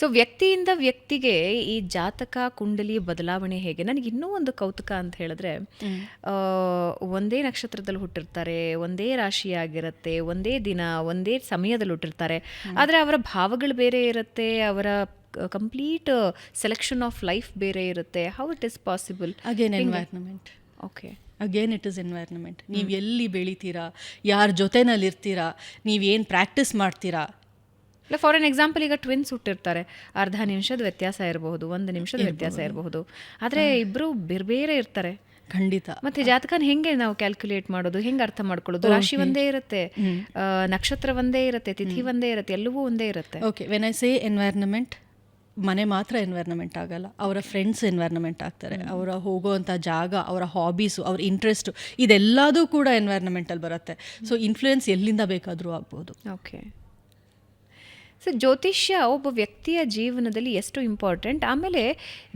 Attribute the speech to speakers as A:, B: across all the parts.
A: So ವ್ಯಕ್ತಿಯಿಂದ ವ್ಯಕ್ತಿಗೆ ಈ ಜಾತಕ ಕುಂಡಲಿ ಬದಲಾವಣೆ ಹೇಗೆ? ನನಗೆ ಇನ್ನೂ ಒಂದು ಕೌತುಕ ಅಂತ ಹೇಳಿದ್ರೆ ಒಂದೇ ನಕ್ಷತ್ರದಲ್ಲಿ ಹುಟ್ಟಿರ್ತಾರೆ ಒಂದೇ ರಾಶಿಯಾಗಿರುತ್ತೆ ಒಂದೇ ದಿನ ಒಂದೇ ಸಮಯದಲ್ಲಿ ಹುಟ್ಟಿರ್ತಾರೆ. ಆದರೆ ಅವರ ಭಾವಗಳು ಬೇರೆ ಇರುತ್ತೆ ಅವರ ಕಂಪ್ಲೀಟ್ ಸೆಲೆಕ್ಷನ್ ಆಫ್ ಲೈಫ್ ಬೇರೆ ಇರುತ್ತೆ. How it is possible
B: again environment
A: okay
B: again it is environment ನೀವು ಎಲ್ಲಿ ಬೆಳಿತೀರಾ? ಯಾರ ಜೊತೆನಲ್ಲಿ ಇರ್ತೀರಾ ನೀವೇನು ಪ್ರಾಕ್ಟೀಸ್ ಮಾಡ್ತೀರಾ?
A: ಇಲ್ಲ ಫಾರ್ ಎನ್ ಎಕ್ಸಾಂಪಲ್ ಈಗ ಟ್ವಿನ್ಸ್ ಹುಟ್ಟಿರ್ತಾರೆ. ಅರ್ಧ ನಿಮಿಷದ ವ್ಯತ್ಯಾಸ ಇರಬಹುದು ಒಂದು ನಿಮಿಷದ ವ್ಯತ್ಯಾಸ ಇರಬಹುದು. ಆದರೆ ಇಬ್ಬರು ಬೇರೆ ಬೇರೆ ಇರ್ತಾರೆ.
B: ಖಂಡಿತ.
A: ಮತ್ತೆ ಜಾತಕನ ಹೆಂಗೆ ನಾವು ಕ್ಯಾಲ್ಕುಲೇಟ್ ಮಾಡೋದು ಹೆಂಗೆ ಅರ್ಥ ಮಾಡ್ಕೊಳ್ಳೋದು? ರಾಶಿ ಒಂದೇ ಇರುತ್ತೆ. ನಕ್ಷತ್ರ ಒಂದೇ ಇರುತ್ತೆ ತಿಥಿ ಒಂದೇ ಇರುತ್ತೆ ಎಲ್ಲವೂ ಒಂದೇ ಇರುತ್ತೆ.
B: Okay when I say environment ಮನೆ ಮಾತ್ರ ಎನ್ವೈರ್ನಮೆಂಟ್ ಆಗಲ್ಲ. ಅವರ ಫ್ರೆಂಡ್ಸ್ ಎನ್ವೈರ್ನಮೆಂಟ್ ಆಗ್ತಾರೆ. ಅವರ ಹೋಗೋವಂಥ ಜಾಗ ಅವರ ಹಾಬೀಸು ಅವ್ರ ಇಂಟ್ರೆಸ್ಟು ಇದೆಲ್ಲದೂ ಕೂಡ ಎನ್ವೈರ್ನಮೆಂಟಲ್ಲಿ ಬರುತ್ತೆ. ಸೊ ಇನ್ಫ್ಲೂಯೆನ್ಸ್ ಎಲ್ಲಿಂದ ಬೇಕಾದರೂ ಆಗ್ಬೋದು.
A: ಓಕೆ ಸೊ ಜ್ಯೋತಿಷ್ಯ ಒಬ್ಬ ವ್ಯಕ್ತಿಯ ಜೀವನದಲ್ಲಿ ಎಷ್ಟು ಇಂಪಾರ್ಟೆಂಟ್ ಆಮೇಲೆ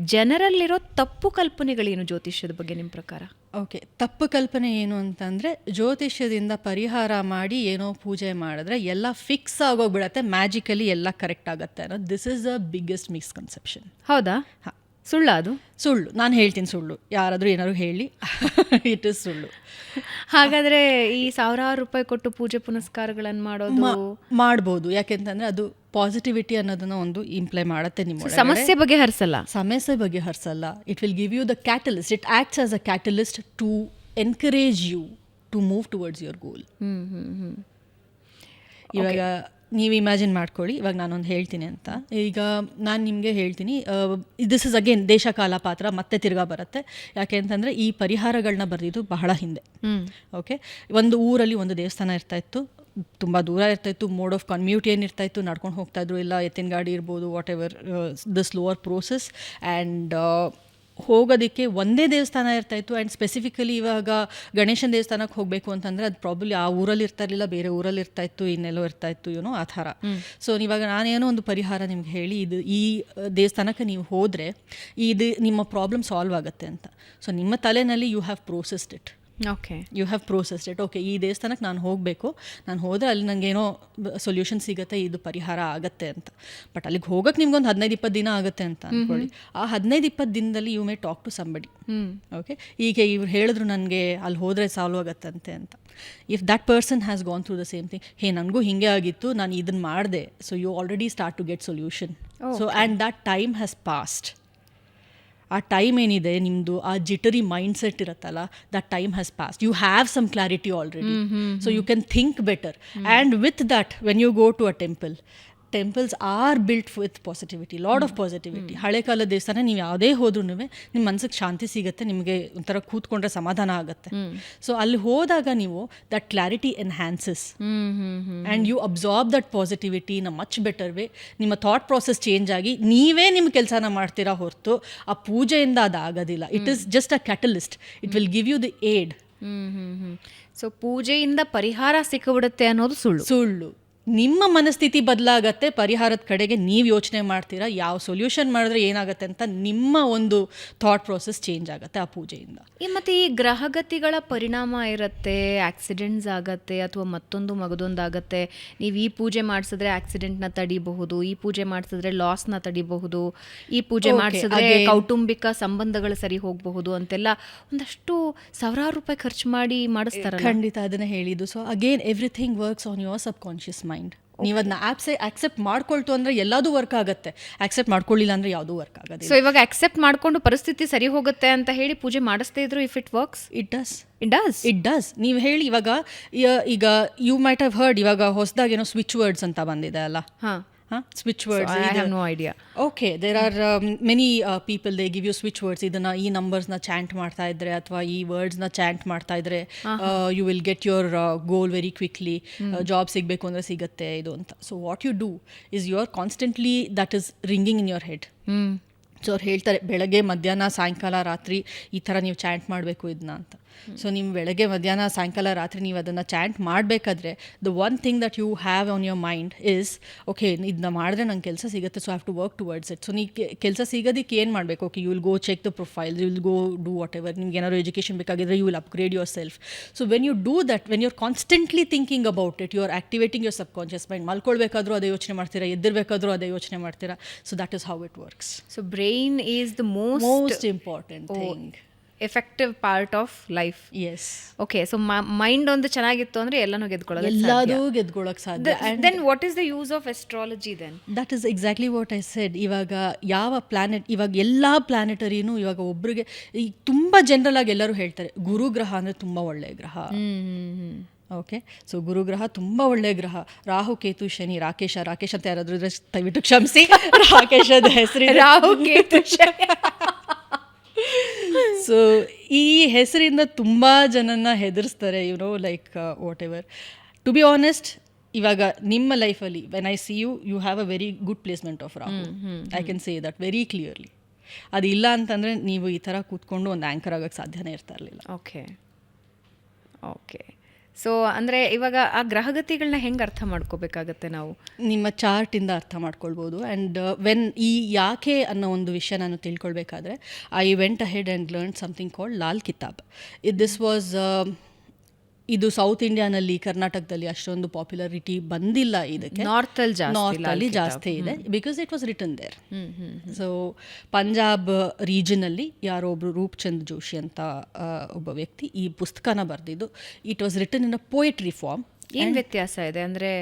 A: ಜನರಲ್ಲಿರೋ ತಪ್ಪು ಕಲ್ಪನೆಗಳೇನು ಜ್ಯೋತಿಷ್ಯದ ಬಗ್ಗೆ ನಿಮ್ಮ ಪ್ರಕಾರ?
B: ಓಕೆ ತಪ್ಪು ಕಲ್ಪನೆ ಏನು ಅಂತಂದರೆ ಜ್ಯೋತಿಷ್ಯದಿಂದ ಪರಿಹಾರ ಮಾಡಿ ಏನೋ ಪೂಜೆ ಮಾಡಿದ್ರೆ ಎಲ್ಲ ಫಿಕ್ಸ್ ಆಗೋಗ್ಬಿಡತ್ತೆ ಮ್ಯಾಜಿಕಲಿ ಎಲ್ಲ ಕರೆಕ್ಟ್ ಆಗುತ್ತೆ ಅನ್ನೋದು. This is the biggest misconception
A: ಹೌದಾ?
B: ಹಾಂ.
A: ಸುಳ್ಳ ಅದು?
B: ಸುಳ್ಳು. ನಾನು ಹೇಳ್ತೀನಿ ಸುಳ್ಳು. ಯಾರಾದರೂ ಏನಾದ್ರು ಹೇಳಿ. ಇಟ್ ಇಸ್ ಸುಳ್ಳು.
A: ಹಾಗಾದ್ರೆ ಈ ಸಾವಿರಾರು ರೂಪಾಯಿ ಕೊಟ್ಟು ಪೂಜೆ ಪುನಸ್ಕಾರಗಳನ್ನು ಮಾಡೋದು
B: ಮಾಡ್ಬೋದು. ಯಾಕೆಂತಂದ್ರೆ ಅದು ಪಾಸಿಟಿವಿಟಿ ಅನ್ನೋದನ್ನ ಒಂದು ಇಂಪ್ಲೈ ಮಾಡುತ್ತೆ ನಿಮ್ಮ
A: ಸಮಸ್ಯೆ ಬಗ್ಗೆ ಹರಿಸಲ್ಲ.
B: ಸಮಸ್ಯೆ ಬಗ್ಗೆ ಹರಿಸಲ್ಲ. It will give you the catalyst it acts as a catalyst to encourage you to move towards your goal ಇವಾಗ ನೀವು ಇಮ್ಯಾಜಿನ್ ಮಾಡ್ಕೊಳ್ಳಿ ಇವಾಗ ನಾನೊಂದು ಹೇಳ್ತೀನಿ ಅಂತ. ಈಗ ನಾನು ನಿಮಗೆ ಹೇಳ್ತೀನಿ ದಿಸ್ ಇಸ್ ಅಗೇನ್ ದೇಶ ಕಾಲ ಪಾತ್ರ ಮತ್ತೆ ತಿರ್ಗಾ ಬರುತ್ತೆ. ಯಾಕೆ ಅಂತಂದರೆ ಈ ಪರಿಹಾರಗಳನ್ನ ಬರೆದಿದ್ದು ಬಹಳ ಹಿಂದೆ. ಓಕೆ ಒಂದು ಊರಲ್ಲಿ ಒಂದು ದೇವಸ್ಥಾನ ಇರ್ತಾ ಇತ್ತು ತುಂಬ ದೂರ ಇರ್ತಾ ಇತ್ತು ಮೋಡ್ ಆಫ್ ಕನ್ಮ್ಯೂಟ್ ಏನು ಇರ್ತಾ ಇತ್ತು ನಡ್ಕೊಂಡು ಹೋಗ್ತಾಯಿದ್ರು ಇಲ್ಲ ಎತ್ತಿನ ಗಾಡಿ ಇರ್ಬೋದು whatever the slower process and ಹೋಗೋದಕ್ಕೆ ಒಂದೇ ದೇವಸ್ಥಾನ ಇರ್ತಾಯಿತ್ತು ಆ್ಯಂಡ್ ಸ್ಪೆಸಿಫಿಕಲಿ ಇವಾಗ ಗಣೇಶನ ದೇವಸ್ಥಾನಕ್ಕೆ ಹೋಗಬೇಕು ಅಂತಂದರೆ ಅದು ಪ್ರಾಬ್ಲಿ ಆ ಊರಲ್ಲಿ ಇರ್ತಾ ಇರಲಿಲ್ಲ ಬೇರೆ ಊರಲ್ಲಿ ಇರ್ತಾ ಇತ್ತು ಇನ್ನೆಲ್ಲೋ ಇರ್ತಾ ಇತ್ತು ಏನೋ ಆ ಥರ. ಸೊ ಇವಾಗ ನಾನೇನೋ ಒಂದು ಪರಿಹಾರ ನಿಮ್ಗೆ ಹೇಳಿ ಇದು ಈ ದೇವಸ್ಥಾನಕ್ಕೆ ನೀವು ಹೋದರೆ ಇದು ನಿಮ್ಮ ಪ್ರಾಬ್ಲಮ್ ಸಾಲ್ವ್ ಆಗುತ್ತೆ ಅಂತ. ಸೊ ನಿಮ್ಮ ತಲೆನಲ್ಲಿ you have processed it
A: okay
B: you have processed it okay ಈ ದೇವಸ್ಥಾನಕ್ಕೆ ನಾನು ಹೋಗಬೇಕು. ನಾನು ಹೋದರೆ ಅಲ್ಲಿ ನನಗೇನೋ ಸೊಲ್ಯೂಷನ್ ಸಿಗುತ್ತೆ ಇದು ಪರಿಹಾರ ಆಗುತ್ತೆ ಅಂತ. ಬಟ್ ಅಲ್ಲಿಗೆ ಹೋಗೋಕ್ಕೆ ನಿಮ್ಗೊಂದು ಹದಿನೈದು ಇಪ್ಪತ್ತು ದಿನ ಆಗುತ್ತೆ ಅಂತ ಅಂದ್ಕೊಳ್ಳಿ ಆ ಹದಿನೈದು ಇಪ್ಪತ್ತು ದಿನದಲ್ಲಿ you may talk to somebody okay ಈಗ ಇವ್ರು ಹೇಳಿದ್ರು ನನಗೆ ಅಲ್ಲಿ ಹೋದರೆ ಸಾಲ್ವ್ ಆಗುತ್ತಂತೆ ಅಂತ. If that person has gone through the same thing hey ನನಗೂ ಹಿಂಗೆ ಆಗಿತ್ತು ನಾನು ಇದನ್ನು ಮಾಡಿದೆ. So you already start to get solution so and that time has passed ಆ ಟೈಮ್ ಏನಿದೆ ನಿಮ್ಮದು ಆ ಜಿಟರಿ ಮೈಂಡ್ ಸೆಟ್ ಇರುತ್ತಲ್ಲ that time has passed you have some clarity already so you can think better and with that when you go to a temple temples are built with positivity lot of positivity ಹಳೆ ಕಾಲದ ದೇವಸ್ಥಾನ ನೀವು ಯಾವುದೇ ಹೋದ್ರೂ ನಿಮ್ಮ ಮನಸ್ಸಿಗೆ ಶಾಂತಿ ಸಿಗುತ್ತೆ ನಿಮಗೆ ಒಂಥರ ಕೂತ್ಕೊಂಡ್ರೆ ಸಮಾಧಾನ ಆಗುತ್ತೆ. ಸೊ ಅಲ್ಲಿ ಹೋದಾಗ ನೀವು that clarity enhances and you absorb that positivity in a much better way ನಿಮ್ಮ ಥಾಟ್ ಪ್ರಾಸೆಸ್ ಚೇಂಜ್ ಆಗಿ ನೀವೇ ನಿಮ್ಮ ಕೆಲಸನ ಮಾಡ್ತೀರಾ ಹೊರತು ಆ ಪೂಜೆಯಿಂದ ಅದಾಗೋದಿಲ್ಲ. It is just a catalyst it will give you the aid
A: hmm hmm hmm. So ಪೂಜೆಯಿಂದ ಪರಿಹಾರ ಸಿಕ್ಕಿಬಿಡುತ್ತೆ ಅನ್ನೋದು ಸುಳ್ಳು.
B: ಸುಳ್ಳು. ನಿಮ್ಮ ಮನಸ್ಥಿತಿ ಬದಲಾಗತ್ತೆ ಪರಿಹಾರದ ಕಡೆಗೆ ನೀವು ಯೋಚನೆ ಮಾಡ್ತೀರಾ ಯಾವ ಸೊಲ್ಯೂಷನ್ ಮಾಡಿದ್ರೆ ಏನಾಗುತ್ತೆ ಅಂತ ನಿಮ್ಮ ಒಂದು ಥಾಟ್ ಪ್ರೋಸೆಸ್ ಚೇಂಜ್ ಆಗುತ್ತೆ ಆ ಪೂಜೆಯಿಂದ.
A: ಈ ಮತ್ತೆ ಈ ಗ್ರಹಗತಿಗಳ ಪರಿಣಾಮ ಇರುತ್ತೆ ಆಕ್ಸಿಡೆಂಟ್ಸ್ ಆಗತ್ತೆ ಅಥವಾ ಮತ್ತೊಂದು ಮಗದೊಂದಾಗತ್ತೆ ನೀವು ಈ ಪೂಜೆ ಮಾಡಿಸಿದ್ರೆ ಆಕ್ಸಿಡೆಂಟ್ನ ತಡಿಬಹುದು ಈ ಪೂಜೆ ಮಾಡಿಸಿದ್ರೆ ಲಾಸ್ನ ತಡಿಬಹುದು ಈ ಪೂಜೆ ಮಾಡಿಸಿದ್ರೆ ಕೌಟುಂಬಿಕ ಸಂಬಂಧಗಳು ಸರಿ ಹೋಗಬಹುದು ಅಂತೆಲ್ಲ ಒಂದಷ್ಟು ಸಾವಿರಾರು ರೂಪಾಯಿ ಖರ್ಚು ಮಾಡಿ ಮಾಡಿಸ್ತಾರೆ
B: ಖಂಡಿತ ಅದನ್ನ ಹೇಳಿದ್ದು. So again everything works on your subconscious mind ನೀವು ಅದನ್ನ ಆಪ್ಸೆ ಆಕ್ಸೆಪ್ಟ್ ಮಾಡ್ಕೊಳ್ತು ಅಂದ್ರೆ ಎಲ್ಲದೂ ವರ್ಕ್ ಆಗುತ್ತೆ. ಆಕ್ಸೆಪ್ಟ್ ಮಾಡ್ಕೊಳ್ಳಿಲ್ಲ ಅಂದ್ರೆ ಯಾವುದೂ ವರ್ಕ್ ಆಗೋದಿಲ್ಲ.
A: ಸೊ ಇವಾಗ ಅಕ್ಸೆಪ್ಟ್ ಮಾಡ್ಕೊಂಡು ಪರಿಸ್ಥಿತಿ ಸರಿ ಹೋಗುತ್ತೆ ಅಂತ ಹೇಳಿ ಪೂಜೆ ಮಾಡಿಸ್ತಾ ಇದ್ರು if it works
B: it does
A: it does
B: it does ನೀವು ಹೇಳಿ ಇವಾಗ ಈಗ ಯು ಮೈಟ್ ಹ್ಯಾವ್ ಹರ್ಡ್ ಇವಾಗ ಹೊಸದಾಗಿ ಏನೋ ಸ್ವಿಚ್ ವರ್ಡ್ಸ್ ಅಂತ ಬಂದಿದೆ ಅಲ್ಲ?
A: ಹಾ.
B: ಹಾಂ switch
A: I have
B: words
A: no idea
B: okay there are many people they give you switch words ಇದನ್ನ ಈ ನಂಬರ್ಸ್ನ ಚಾಂಟ್ ಮಾಡ್ತಾ ಇದ್ರೆ ಅಥವಾ ಈ ವರ್ಡ್ಸ್ನ ಚಾಂಟ್ ಮಾಡ್ತಾ ಇದ್ರೆ you will get your goal very quickly job ಸಿಗಬೇಕು ಅಂದರೆ ಸಿಗುತ್ತೆ ಇದು ಅಂತ. So what you do is you are constantly that is ringing in your head so ಅವ್ರು ಹೇಳ್ತಾರೆ, ಬೆಳಗ್ಗೆ, ಮಧ್ಯಾಹ್ನ, ಸಾಯಂಕಾಲ, ರಾತ್ರಿ ಈ ಥರ ನೀವು ಚಾಂಟ್ ಮಾಡಬೇಕು ಇದನ್ನ ಅಂತ. ಸೊ ನಿಮ್ಮ ಬೆಳಗ್ಗೆ, ಮಧ್ಯಾಹ್ನ, ಸಾಯಂಕಾಲ, ರಾತ್ರಿ ನೀವು ಅದನ್ನು ಚಾಂಟ್ ಮಾಡಬೇಕಾದ್ರೆ the one thing that you have on your mind is okay ಇದನ್ನ ಮಾಡಿದ್ರೆ ನಂಗೆ ಕೆಲಸ ಸಿಗುತ್ತೆ so have to work towards it so ನೀ ಕೆಲಸ ಸಿಗೋದಕ್ಕೆ ಏನು ಮಾಡಬೇಕು? Okay you will go check the profile you will go do whatever ನಿಮ್ಗೆ ಏನಾದ್ರು education ಬೇಕಾಗಿದ್ರೆ you will upgrade yourself so when you do that when you're constantly thinking about it you are activating your sub mind ಮಲ್ಕೊಳ್ಬೇಕಾದ್ರೂ ಅದೇ ಯೋಚನೆ ಮಾಡ್ತೀರಾ, ಎದ್ದಿರಬೇಕಾದ್ರೂ ಅದೇ ಯೋಚನೆ ಮಾಡ್ತೀರಾ? So that is how it works
A: so brain the most most
B: important oh, thing.
A: Effective part of life
B: yes
A: okay so mind ಒಂದು ಚೆನ್ನಾಗಿತ್ತು ಅಂದ್ರೆ ಎಲ್ಲನೂ ಗೆದ್ಕೊಳ್ಳೋದು
B: ಎಲ್ಲದೂ ಗೆದ್ಕೊಳ್ಳೋಕೆ ಸಾಧ್ಯ.
A: Then what is the use of astrology then
B: that is exactly what I said ಇವಾಗ ಯಾವ ಪ್ಲಾನೆಟ್ ಇವಾಗ ಎಲ್ಲ ಪ್ಲಾನೆಟರಿನೂ ಇವಾಗ ಒಬ್ರಿಗೆ ಈಗ ತುಂಬ ಜನರಲ್ ಆಗಿ ಎಲ್ಲರೂ ಹೇಳ್ತಾರೆ ಗುರುಗ್ರಹ ಅಂದ್ರೆ ತುಂಬಾ ಒಳ್ಳೆಯ ಗ್ರಹ. ಓಕೆ ಸೊ ಗುರುಗ್ರಹ ತುಂಬ ಒಳ್ಳೆಯ ಗ್ರಹ ರಾಹು ಕೇತು ಶನಿ ರಾಕೇಶ ರಾಕೇಶ್ ಅಂತ ಯಾರಾದ್ರೂ ಇದ್ರೆ ದಯವಿಟ್ಟು ಕ್ಷಮಿಸಿ ರಾಕೇಶದ ಹೆಸರು
A: ರಾಹು ಕೇತು ಶನಿ.
B: ಸೊ ಈ ಹೆಸರಿಂದ ತುಂಬ ಜನನ ಹೆದರ್ಸ್ತಾರೆ you know like whatever to be honest ಇವಾಗ ನಿಮ್ಮ ಲೈಫಲ್ಲಿ when I see you you have a very good placement of Rahu I can say that very clearly ಅದಿಲ್ಲ ಅಂತಂದರೆ ನೀವು ಈ ಥರ ಕೂತ್ಕೊಂಡು ಒಂದು ಆ್ಯಂಕರ್ ಆಗೋಕ್ಕೆ ಸಾಧ್ಯನೇ ಇರ್ತಾ ಇರಲಿಲ್ಲ.
A: ಓಕೆ ಓಕೆ ಸೊ ಅಂದರೆ ಇವಾಗ ಆ ಗ್ರಹಗತಿಗಳನ್ನ ಹೆಂಗೆ ಅರ್ಥ ಮಾಡ್ಕೋಬೇಕಾಗತ್ತೆ ನಾವು?
B: ನಿಮ್ಮ ಚಾರ್ಟಿಂದ ಅರ್ಥ ಮಾಡ್ಕೊಳ್ಬೋದು. ಆ್ಯಂಡ್ ವೆನ್ ಈ ಯಾಕೆ ಅನ್ನೋ ಒಂದು ವಿಷಯ ನಾನು ತಿಳ್ಕೊಳ್ಬೇಕಾದ್ರೆ I went ahead and learn something called Lal Kitab. It this was ಇದು ಸೌತ್ ಇಂಡಿಯಾನಲ್ಲಿ ಕರ್ನಾಟಕದಲ್ಲಿ ಅಷ್ಟೊಂದು ಪಾಪ್ಯುಲಾರಿಟಿ ಬಂದಿಲ್ಲ ಇದಕ್ಕೆ. ನಾರ್ತ್ ಅಲ್ಲಿ ಜಾಸ್ತಿ ಇದೆ. Because it was written there so Punjab ರೀಜನಲ್ಲಿ ಯಾರೋ ಒಬ್ರು ರೂಪ್ಚಂದ್ ಜೋಶಿ ಅಂತ ಒಬ್ಬ ವ್ಯಕ್ತಿ ಈ ಪುಸ್ತಕನ ಬರೆದಿದ್ದು. It was written in a poetry form
A: ಏನು ವ್ಯತ್ಯಾಸ ಇದೆ? ಅಂದರೆ